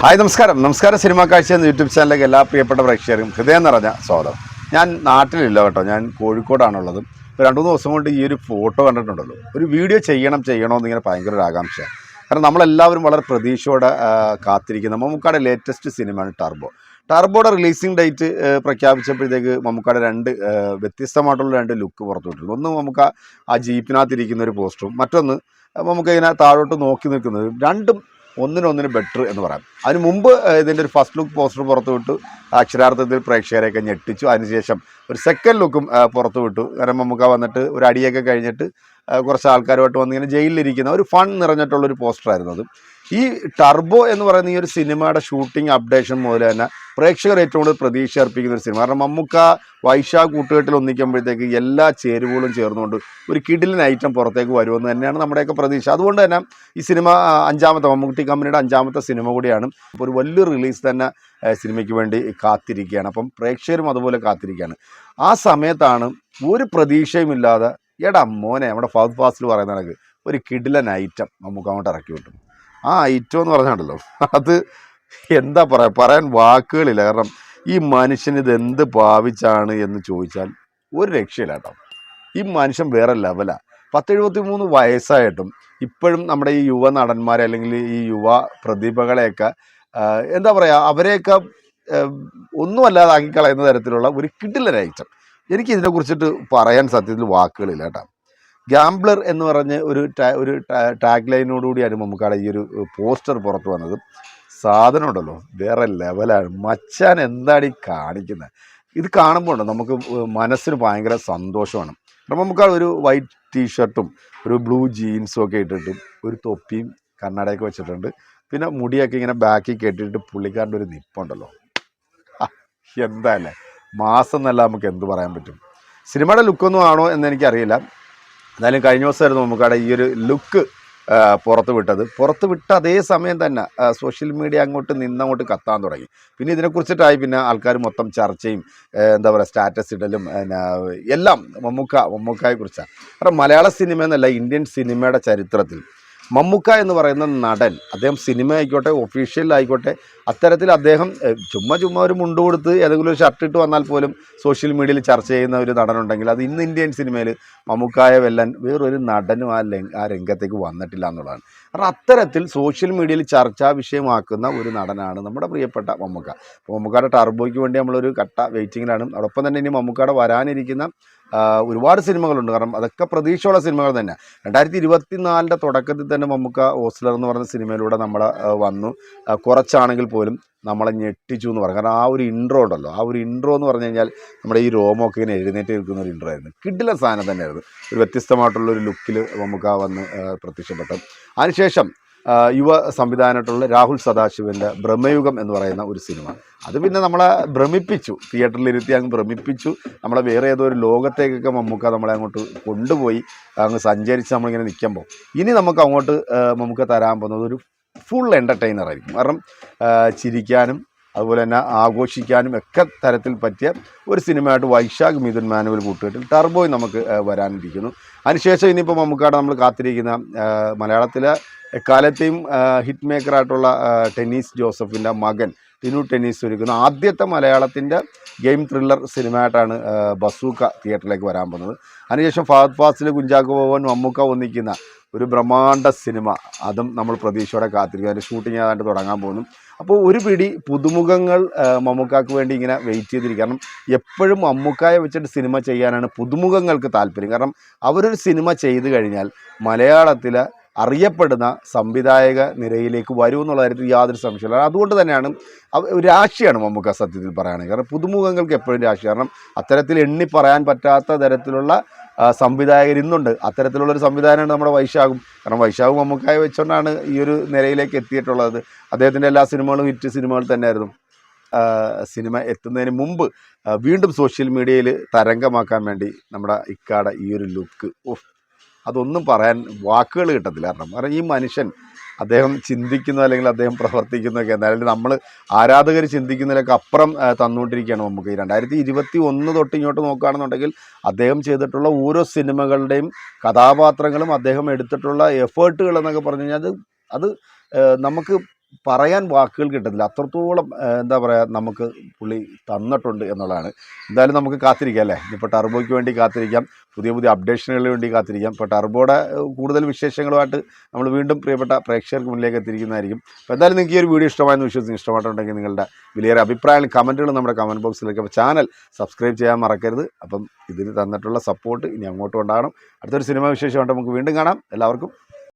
Hi നമസ്കാരം. നമസ്കാരം cinema കാഴ്ച എന്ന യൂട്യൂബ് ചാനലിലേക്ക് എല്ലാ പ്രിയപ്പെട്ട പ്രേക്ഷകരും ഹൃദയം നിറഞ്ഞ സ്വാഗതം. ഞാൻ നാട്ടിലില്ല കേട്ടോ. ഞാൻ കോഴിക്കോടാണുള്ളത്. രണ്ട് മൂന്ന് ദിവസം കൊണ്ട് ഈ ഒരു ഫോട്ടോ കണ്ടിട്ടുണ്ടല്ലോ. ഒരു വീഡിയോ ചെയ്യണം ചെയ്യണമെന്നിങ്ങനെ ഭയങ്കര ഒരു ആകാംക്ഷ കാരണം നമ്മളെല്ലാവരും വളരെ പ്രതീക്ഷയോടെ കാത്തിരിക്കുന്ന. മമ്മൂക്കാടെ ലേറ്റസ്റ്റ് സിനിമയാണ് ടർബോ ടർബോയുടെ റിലീസിംഗ് ഡേറ്റ് പ്രഖ്യാപിച്ചപ്പോഴത്തേക്ക് മമ്മൂക്കാടെ രണ്ട് വ്യത്യസ്തമായിട്ടുള്ള രണ്ട് ലുക്ക് പുറത്തു വിട്ടിട്ടുണ്ട് ഒന്ന് നമുക്ക് ആ ജീപ്പിനകത്തിരിക്കുന്ന ഒരു പോസ്റ്ററും മറ്റൊന്ന് നമുക്ക് താഴോട്ട് നോക്കി നിൽക്കുന്നത്. രണ്ടും ഒന്നിനൊന്നിന് ബെറ്റർ എന്ന് പറയാം. അതിന് മുമ്പ് ഇതിന്റെ ഒരു ഫസ്റ്റ് ലുക്ക് പോസ്റ്റർ പുറത്തു വിട്ടു. അക്ഷരാർത്ഥത്തിൽ പ്രേക്ഷകരെയൊക്കെ ഞെട്ടിച്ചു. അതിനുശേഷം ഒരു സെക്കൻഡ് ലുക്കും പുറത്തു വിട്ടു. കാരണം നമുക്ക് വന്നിട്ട് ഒരു അടിയൊക്കെ കഴിഞ്ഞിട്ട് കുറച്ച് ആൾക്കാരുമായിട്ട് വന്ന് ഇങ്ങനെ ജയിലിലിരിക്കുന്ന ഒരു ഫൺ നിറഞ്ഞിട്ടുള്ള ഒരു പോസ്റ്ററായിരുന്നു അത്. ഈ ടർബോ എന്ന് പറയുന്ന ഈ ഒരു സിനിമയുടെ ഷൂട്ടിംഗ് അപ്ഡേഷൻ മുതൽ തന്നെ പ്രേക്ഷകർ ഏറ്റവും കൂടുതൽ പ്രതീക്ഷ അർപ്പിക്കുന്ന ഒരു സിനിമ. കാരണം മമ്മൂക്ക വൈശാ കൂട്ടുകെട്ടിൽ ഒന്നിക്കുമ്പോഴത്തേക്ക് എല്ലാ ചേരുവകളും ചേർന്നുകൊണ്ട് ഒരു കിഡിലിൻ ഐറ്റം പുറത്തേക്ക് വരുമെന്ന് തന്നെയാണ് നമ്മുടെയൊക്കെ പ്രതീക്ഷ. അതുകൊണ്ട് തന്നെ ഈ സിനിമ അഞ്ചാമത്തെ മമ്മൂട്ടി കമ്പനിയുടെ അഞ്ചാമത്തെ സിനിമ കൂടിയാണ് അപ്പോൾ ഒരു വലിയ റിലീസ് തന്നെ സിനിമയ്ക്ക് വേണ്ടി കാത്തിരിക്കുകയാണ്. അപ്പം പ്രേക്ഷകരും അതുപോലെ കാത്തിരിക്കുകയാണ്. ആ സമയത്താണ് ഒരു പ്രതീക്ഷയുമില്ലാതെ എടാ മോനെ നമ്മുടെ ഫൗത്ത് ഫാസ്റ്റിൽ പറയുന്ന കണക്ക് ഒരു കിഡിലൻ ഐറ്റം നമുക്ക് അങ്ങോട്ട് ഇറക്കി വിട്ടു. ആ ഐറ്റം എന്ന് പറഞ്ഞാണ്ടല്ലോ അത് എന്താ പറയുക പറയാൻ വാക്കുകളില്ല. കാരണം ഈ മനുഷ്യൻ ഇത് എന്ത് ഭാവിച്ചാണ് എന്ന് ചോദിച്ചാൽ ഒരു രക്ഷയില്ല കേട്ടോ. ഈ മനുഷ്യൻ വേറെ ലെവലാണ് പത്തെഴുപത്തി മൂന്ന് വയസ്സായിട്ടും ഇപ്പോഴും നമ്മുടെ ഈ യുവ നടന്മാരെ അല്ലെങ്കിൽ ഈ യുവ പ്രതിഭകളെയൊക്കെ എന്താ പറയുക അവരെയൊക്കെ ഒന്നുമല്ലാതെ ആക്കിക്കളയുന്ന കളയുന്ന തരത്തിലുള്ള ഒരു കിഡിലൻ ഐറ്റം എനിക്ക് ഇതിനെ കുറിച്ചിട്ട് പറയാൻ സത്യത്തിൽ വാക്കുകളില്ല കേട്ടോ. ഗാംബ്ലർ എന്ന് പറഞ്ഞ് ഒരു ടാ ഒരു ടാഗ് ലൈനോടുകൂടിയാണ് മമ്മൂക്കാടെ ഈ ഒരു പോസ്റ്റർ പുറത്ത് വന്നത്. സാധനം ഉണ്ടല്ലോ വേറെ ലെവലാണ് മച്ചാൻ എന്താണ് ഈ കാണിക്കുന്നത് ഇത് കാണുമ്പോൾ നമുക്ക് മനസ്സിന് ഭയങ്കര സന്തോഷമാണ്. കാരണം നമുക്ക് ഒരു വൈറ്റ് ടീഷർട്ടും ഒരു ബ്ലൂ ജീൻസും ഒക്കെ ഇട്ടിട്ട് ഒരു തൊപ്പിയും കണ്ണടയൊക്കെ വെച്ചിട്ടുണ്ട്. പിന്നെ മുടിയൊക്കെ ഇങ്ങനെ ബാക്കി കെട്ടിയിട്ട് പുള്ളിക്കാരന്റെ ഒരു നിപ്പുണ്ടല്ലോ. എന്താ എന്താല്ലേ മാസം എന്നല്ല നമുക്ക് എന്ത് പറയാൻ പറ്റും. സിനിമയുടെ ലുക്കൊന്നും ആണോ എന്ന് എനിക്കറിയില്ല. എന്തായാലും കഴിഞ്ഞ ദിവസമായിരുന്നു നമുക്കവിടെ ഈ ഒരു ലുക്ക് പുറത്ത് വിട്ടത്. പുറത്ത് വിട്ട അതേ സമയം തന്നെ സോഷ്യൽ മീഡിയ അങ്ങോട്ട് നിന്നങ്ങോട്ട് കത്താൻ തുടങ്ങി. പിന്നെ ഇതിനെക്കുറിച്ചിട്ടായി പിന്നെ ആൾക്കാർ മൊത്തം ചർച്ചയും എന്താ പറയുക സ്റ്റാറ്റസ് ഇടലും എല്ലാം മമ്മൂക്ക മമ്മൂക്കയെ കുറിച്ചാണ്. കാരണം മലയാള സിനിമ എന്നല്ല ഇന്ത്യൻ സിനിമയുടെ ചരിത്രത്തിൽ മമ്മൂക്ക എന്ന് പറയുന്ന നടൻ അദ്ദേഹം സിനിമ ആയിക്കോട്ടെ ഒഫീഷ്യൽ ആയിക്കോട്ടെ അത്തരത്തിൽ അദ്ദേഹം ചുമ്മാ ചുമ്മാ ഒരു മുണ്ട് കൊടുത്ത് ഏതെങ്കിലും ഒരു ഷർട്ട് ഇട്ട് വന്നാൽ പോലും സോഷ്യൽ മീഡിയയിൽ ചർച്ച ചെയ്യുന്ന ഒരു നടനുണ്ടെങ്കിൽ അത് ഇന്ന് ഇന്ത്യൻ സിനിമയിൽ മമ്മൂക്കായ വെല്ലൻ വേറൊരു നടനും ആ ആ രംഗത്തേക്ക് വന്നിട്ടില്ല എന്നുള്ളതാണ്. കാരണം അത്തരത്തിൽ സോഷ്യൽ മീഡിയയിൽ ചർച്ചാ വിഷയമാക്കുന്ന ഒരു നടനാണ് നമ്മുടെ പ്രിയപ്പെട്ട മമ്മൂക്ക. അപ്പോൾ മമ്മൂക്കയുടെ ടർബോയ്ക്ക് വേണ്ടി നമ്മളൊരു കട്ട വെയിറ്റിങ്ങിലാണ് അതോടൊപ്പം തന്നെ ഇനി മമ്മൂക്കയുടെ വരാനിരിക്കുന്ന ഒരുപാട് സിനിമകളുണ്ട്. കാരണം അതൊക്കെ പ്രതീക്ഷയുള്ള സിനിമകൾ തന്നെ. രണ്ടായിരത്തി ഇരുപത്തിനാലിന്റെ തുടക്കത്തിൽ തന്നെ മമ്മൂക്ക ഓസ്ലർ എന്ന് പറഞ്ഞ സിനിമയിലൂടെ നമ്മൾ വന്നു. കുറച്ചാണെങ്കിൽ പോലും നമ്മളെ ഞെട്ടിച്ചു എന്ന് പറയും. കാരണം ആ ഒരു ഇൻട്രോ ഉണ്ടല്ലോ. ആ ഒരു ഇൻട്രോ എന്ന് പറഞ്ഞു കഴിഞ്ഞാൽ നമ്മുടെ ഈ രോമൊക്കെ ഇങ്ങനെ എഴുന്നേറ്റ് നിൽക്കുന്ന ഒരു ഇൻട്രോ ആയിരുന്നു. കിഡിലെ സാധനം തന്നെയായിരുന്നു. ഒരു വ്യത്യസ്തമായിട്ടുള്ള ഒരു ലുക്കിൽ വന്ന് ആ, പ്രത്യക്ഷപ്പെട്ടു അതിനുശേഷം യുവ സംവിധാനമായിട്ടുള്ള രാഹുൽ സദാശിവന്റെ ബ്രഹ്മയുഗം എന്ന് പറയുന്ന ഒരു സിനിമ. അത് പിന്നെ നമ്മളെ ഭ്രമിപ്പിച്ചു. തിയേറ്ററിലിരുത്തി അങ്ങ് ഭ്രമിപ്പിച്ചു. നമ്മളെ വേറെ ഏതോ ഒരു ലോകത്തേക്കൊക്കെ മമ്മൂക്ക നമ്മളെ അങ്ങോട്ട് കൊണ്ടുപോയി അങ്ങ് സഞ്ചരിച്ച് നമ്മളിങ്ങനെ നിൽക്കുമ്പോൾ. ഇനി നമുക്ക് അങ്ങോട്ട് നമുക്ക് തരാൻ പോകുന്നത് ഒരു ഫുൾ എന്റർടൈനർ ആയിരിക്കും. കാരണം ചിരിക്കാനും അതുപോലെ തന്നെ ആഘോഷിക്കാനും ഒക്കെ തരത്തിൽ പറ്റിയ ഒരു സിനിമയായിട്ട് വൈശാഖ് മിഥുൻ മാനുവൽ കൂട്ടുകെട്ടിൽ ടർബോയ് നമുക്ക് വരാനിരിക്കുന്നു. അതിനുശേഷം ഇനിയിപ്പോൾ നമുക്കാണ് നമ്മൾ കാത്തിരിക്കുന്ന മലയാളത്തിലെ എക്കാലത്തെയും ഹിറ്റ് മേക്കറായിട്ടുള്ള ടെന്നീസ് ജോസഫിന്റെ മകൻ ടിനു ടെന്നീസ് ഒരുക്കുന്ന ആദ്യത്തെ മലയാളത്തിന്റെ ഗെയിം ത്രില്ലർ സിനിമയായിട്ടാണ് ബസൂക്ക തിയേറ്ററിലേക്ക് വരാൻ പോകുന്നത്. അതിനുശേഷം ഫഹദ് ഫാസിൽ കുഞ്ചാക്കോ ഭവൻ മമ്മൂക്ക ഒന്നിക്കുന്ന ഒരു ബ്രഹ്മാണ്ഡ സിനിമ. അതും നമ്മൾ പ്രതീക്ഷയോടെ കാത്തിരിക്കുക അതിന്റെ ഷൂട്ടിംഗ് ഏതാണ്ട് തുടങ്ങാൻ പോകുന്നു. അപ്പോൾ ഒരു പിടി പുതുമുഖങ്ങൾ മമ്മൂക്കാക്ക് വേണ്ടി ഇങ്ങനെ വെയിറ്റ് ചെയ്തിരിക്കുക കാരണം എപ്പോഴും മമ്മൂക്കായെ വെച്ചിട്ട് സിനിമ ചെയ്യാനാണ് പുതുമുഖങ്ങൾക്ക് താല്പര്യം. കാരണം അവരൊരു സിനിമ ചെയ്തു കഴിഞ്ഞാൽ മലയാളത്തിലെ അറിയപ്പെടുന്ന സംവിധായക നിരയിലേക്ക് വരും എന്നുള്ള കാര്യത്തിൽ യാതൊരു സംശയമില്ല അതുകൊണ്ട് തന്നെയാണ് രാശിയാണ് മമ്മൂക്ക സത്യത്തിൽ പറയുകയാണെങ്കിൽ കാരണം പുതുമുഖങ്ങൾക്ക് എപ്പോഴും രാശി. കാരണം അത്തരത്തിൽ എണ്ണി പറയാൻ പറ്റാത്ത തരത്തിലുള്ള സംവിധായകർ ഇന്നുണ്ട്. അത്തരത്തിലുള്ളൊരു സംവിധാനമാണ് നമ്മുടെ വൈശാഖും. കാരണം വൈശാഖ് മമ്മൂക്കായ വെച്ചുകൊണ്ടാണ് ഈ ഒരു നിരയിലേക്ക് എത്തിയിട്ടുള്ളത്. അദ്ദേഹത്തിന്റെ എല്ലാ സിനിമകളും ഹിറ്റ് സിനിമകൾ തന്നെയായിരുന്നു. സിനിമ എത്തുന്നതിന് മുമ്പ് വീണ്ടും സോഷ്യൽ മീഡിയയിൽ തരംഗമാക്കാൻ വേണ്ടി നമ്മുടെ ഇക്കാട ഈ ഒരു ലുക്ക്. ഓഫ് അതൊന്നും പറയാൻ വാക്കുകൾ കിട്ടത്തില്ല. കാരണം കാരണം ഈ മനുഷ്യൻ അദ്ദേഹം ചിന്തിക്കുന്ന അല്ലെങ്കിൽ അദ്ദേഹം പ്രവർത്തിക്കുന്നതൊക്കെ എന്തായാലും നമ്മൾ ആരാധകർ ചിന്തിക്കുന്നതിലൊക്കെ അപ്പുറം തന്നുകൊണ്ടിരിക്കുകയാണ് നമുക്ക്. ഈ രണ്ടായിരത്തി ഇരുപത്തി ഒന്ന് തൊട്ട് ഇങ്ങോട്ട് നോക്കുകയാണെന്നുണ്ടെങ്കിൽ അദ്ദേഹം ചെയ്തിട്ടുള്ള ഓരോ സിനിമകളുടെയും കഥാപാത്രങ്ങളും അദ്ദേഹം എടുത്തിട്ടുള്ള എഫേർട്ടുകൾ എന്നൊക്കെ പറഞ്ഞു കഴിഞ്ഞാൽ അത് അത് നമുക്ക് പറയാൻ വാക്കുകൾ കിട്ടത്തില്ല. അത്രത്തോളം എന്താ പറയുക നമുക്ക് പുള്ളി തന്നിട്ടുണ്ട് എന്നുള്ളതാണ്. എന്തായാലും നമുക്ക് കാത്തിരിക്കാം അല്ലേ? ഇപ്പോൾ ടർബോയ്ക്ക് വേണ്ടി കാത്തിരിക്കാം. പുതിയ പുതിയ അപ്ഡേഷനുകൾ വേണ്ടി കാത്തിരിക്കാം. ഇപ്പോൾ ടർബോയുടെ കൂടുതൽ വിശേഷങ്ങളുമായിട്ട് നമ്മൾ വീണ്ടും പ്രിയപ്പെട്ട പ്രേക്ഷകർക്ക് മുന്നിലേക്ക് എത്തിയിരിക്കുന്നതായിരിക്കും. അപ്പോൾ എന്തായാലും നിങ്ങൾക്ക് ഈ ഒരു വീഡിയോ ഇഷ്ടമായെന്ന് വിശ്വസിച്ച് ഇഷ്ടമായിട്ടുണ്ടെങ്കിൽ നിങ്ങളുടെ വിലയേറെ അഭിപ്രായങ്ങൾ കമന്റുകളും നമ്മുടെ കമന്റ് ബോക്സിലേക്ക് അപ്പോൾ ചാനൽ സബ്സ്ക്രൈബ് ചെയ്യാൻ മറക്കരുത്. അപ്പം ഇതിന് തന്നിട്ടുള്ള സപ്പോർട്ട് ഇനി അങ്ങോട്ടും ഉണ്ടാകണം അടുത്തൊരു സിനിമ വിശേഷമായിട്ട് നമുക്ക് വീണ്ടും കാണാം. എല്ലാവർക്കും